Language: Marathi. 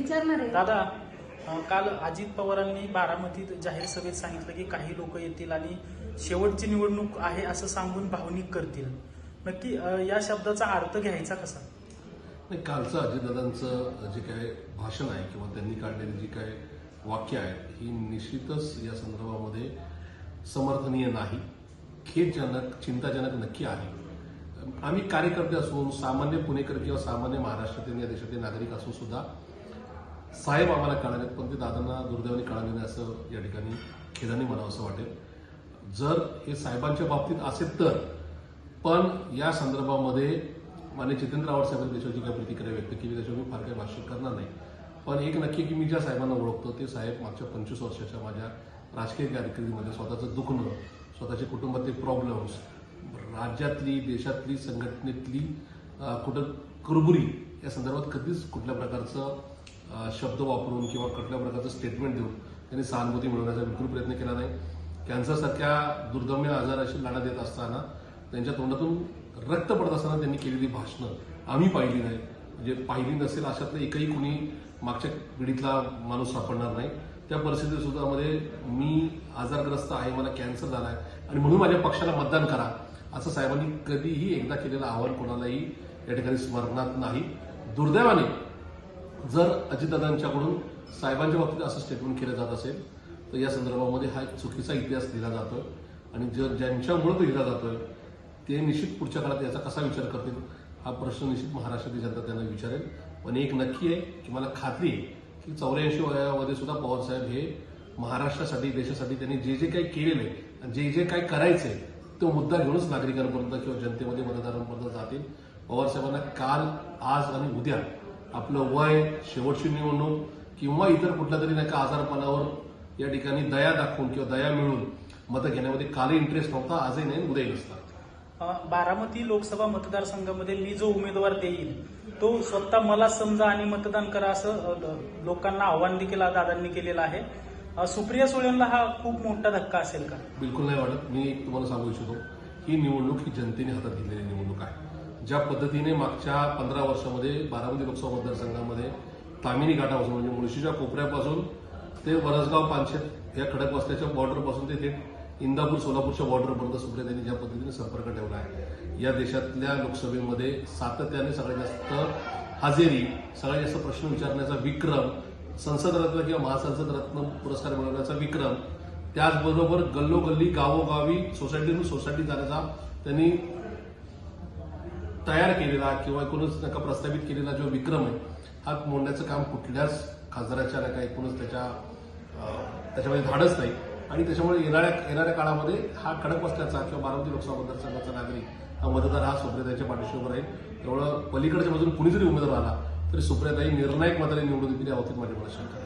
विचारणार आहे. दादा अं, काल अजित पवारांनी बारामतीत जाहीर सभेत सांगितलं की काही लोक येतील आणि शेवटची निवडणूक आहे असं सांगून भावनिक करतील. नक्की अं, या शब्दाचा अर्थ घ्यायचा कसा? नाही कालचं अजितदादांचं जे काय भाषण आहे किंवा त्यांनी काढलेली जी काय वाक्य आहेत ही निश्चितच या संदर्भामध्ये समर्थनीय नाही. खेदजनक चिंताजनक नक्की आहे. आम्ही कार्यकर्ते असून सामान्य पुणेकर किंवा सामान्य महाराष्ट्रातील या देशातील नागरिक असून सुद्धा साहेब आम्हाला कळालेत पण ते दादांना दुर्दैवाने कळाले नाही असं या ठिकाणी खेदाने म्हणावं असं वाटेल. जर हे साहेबांच्या बाबतीत असेल तर पण या संदर्भामध्ये माने जितेंद्र आव्हाड साहेबांनी त्याच्यावर जी काही प्रतिक्रिया व्यक्त केली त्याच्यावर मी फार काही भाष्य करणार नाही. पण एक नक्की की मी ज्या साहेबांना ओळखतो ते साहेब मागच्या पंचवीस वर्षाच्या माझ्या राजकीय कारकिर्दीमध्ये स्वतःचं दुखणं स्वतःचे कुटुंबातले प्रॉब्लेम्स राज्यातली देशातली संघटनेतली कुठं कुरबुरी या संदर्भात कधीच कुठल्या प्रकारचं शब्द वापरून किंवा कुठल्या प्रकारचं स्टेटमेंट देऊन त्यांनी सहानुभूती मिळवण्याचा बिलकुल प्रयत्न केला नाही. कॅन्सरसारख्या दुर्गम्य आजाराशी लढा देत असताना त्यांच्या तोंडातून रक्त पडत असताना त्यांनी केलेली भाषणं आम्ही पाहिली नाही. म्हणजे पाहिली नसेल अशातलं एकही कुणी मागच्या पिढीतला माणूस सापडणार नाही. त्या परिस्थितीत सुद्धा मध्ये मी आजारग्रस्त आहे मला कॅन्सर झाला आहे आणि म्हणून माझ्या पक्षाला मतदान करा असं साहेबांनी कधीही एकदा केलेलं आव्हान कोणालाही या ठिकाणी स्मरणात नाही. दुर्दैवाने जर अजितदादांच्याकडून साहेबांच्या बाबतीत असं स्टेटमेंट केलं जात असेल तर या संदर्भामध्ये हा एक चुकीचा इतिहास दिला जातो आणि जर ज्यांच्यामुळे तो लिहिला जातोय ते निश्चित पुढच्या काळात याचा कसा विचार करतील हा प्रश्न निश्चित महाराष्ट्रातील जनता त्यांना विचारेल. पण एक नक्की आहे की मला खात्री आहे की चौऱ्याऐंशी वयामध्ये सुद्धा पवारसाहेब हे महाराष्ट्रासाठी देशासाठी त्यांनी जे जे काही केलेलं आहे आणि जे जे काही करायचंय तो मुद्दा घेऊनच नागरिकांपर्यंत किंवा जनतेमध्ये मतदारांपर्यंत जातील. पवारसाहेबांना काल आज आणि उद्या आपलं वय शेवटची निवडणूक किंवा इतर कुठल्या तरी नाही का आजारपणावर या ठिकाणी दया दाखवून किंवा दया मिळून मतं घेण्यामध्ये कालही इंटरेस्ट नव्हता आजही नाही उद्याही नसतात बारामती लोकसभा मतदारसंघामध्ये मी जो उमेदवार देईल तो स्वतः मला समजा आणि मतदान करा असं लोकांना आव्हान देखील दादांनी केलेलं आहे. सुप्रिया सुळेंना हा खूप मोठा धक्का असेल का? बिलकुल नाही वाटत मी तुम्हाला सांगू इच्छितो ही निवडणूक ही जनतेने हातात घेतलेली निवडणूक आहे. ज्या पद्धतीने मागच्या पंधरा वर्षामध्ये बारामती लोकसभा मतदारसंघामध्ये तामिनी घाटापासून म्हणजे मुळशीच्या कोपऱ्यापासून ते वरसगाव पानशेत या खडक वस्त्याच्या बॉर्डरपासून ते थेट इंदापूर सोलापूरच्या बॉर्डरपर्यंत सुप्रियातांनी ज्या पद्धतीने संपर्क ठेवला आहे. या देशातल्या लोकसभेमध्ये सातत्याने सगळ्यात जास्त हजेरी सगळ्यात जास्त प्रश्न विचारण्याचा विक्रम संसद रत्न किंवा महासंसद रत्न पुरस्कार मिळवण्याचा विक्रम त्याचबरोबर गल्लोगल्ली गावोगावी सोसायटीतून सोसायटी जाण्याचा त्यांनी तयार केलेला किंवा एकूणच नका प्रस्तावित केलेला जो विक्रम आहे हा मोडण्याचं काम कुठल्याच खासदाराच्या नका एकूणच त्याच्या त्याच्यामध्ये धाडच नाही. आणि त्याच्यामुळे येणाऱ्या येणाऱ्या काळामध्ये हा खडक बसल्याचा किंवा बारामती लोकसभा मतदारसंघाचा नागरिक हा मतदार हा सुप्रियाताईच्या पाठीशी आहे राहील. त्यामुळं पलीकडच्या बाजून कुणी जरी उमेदवार आला तरी सुप्रियाताई निर्णायक मताने निवडून येतील या बाबतीत माझी मला शंका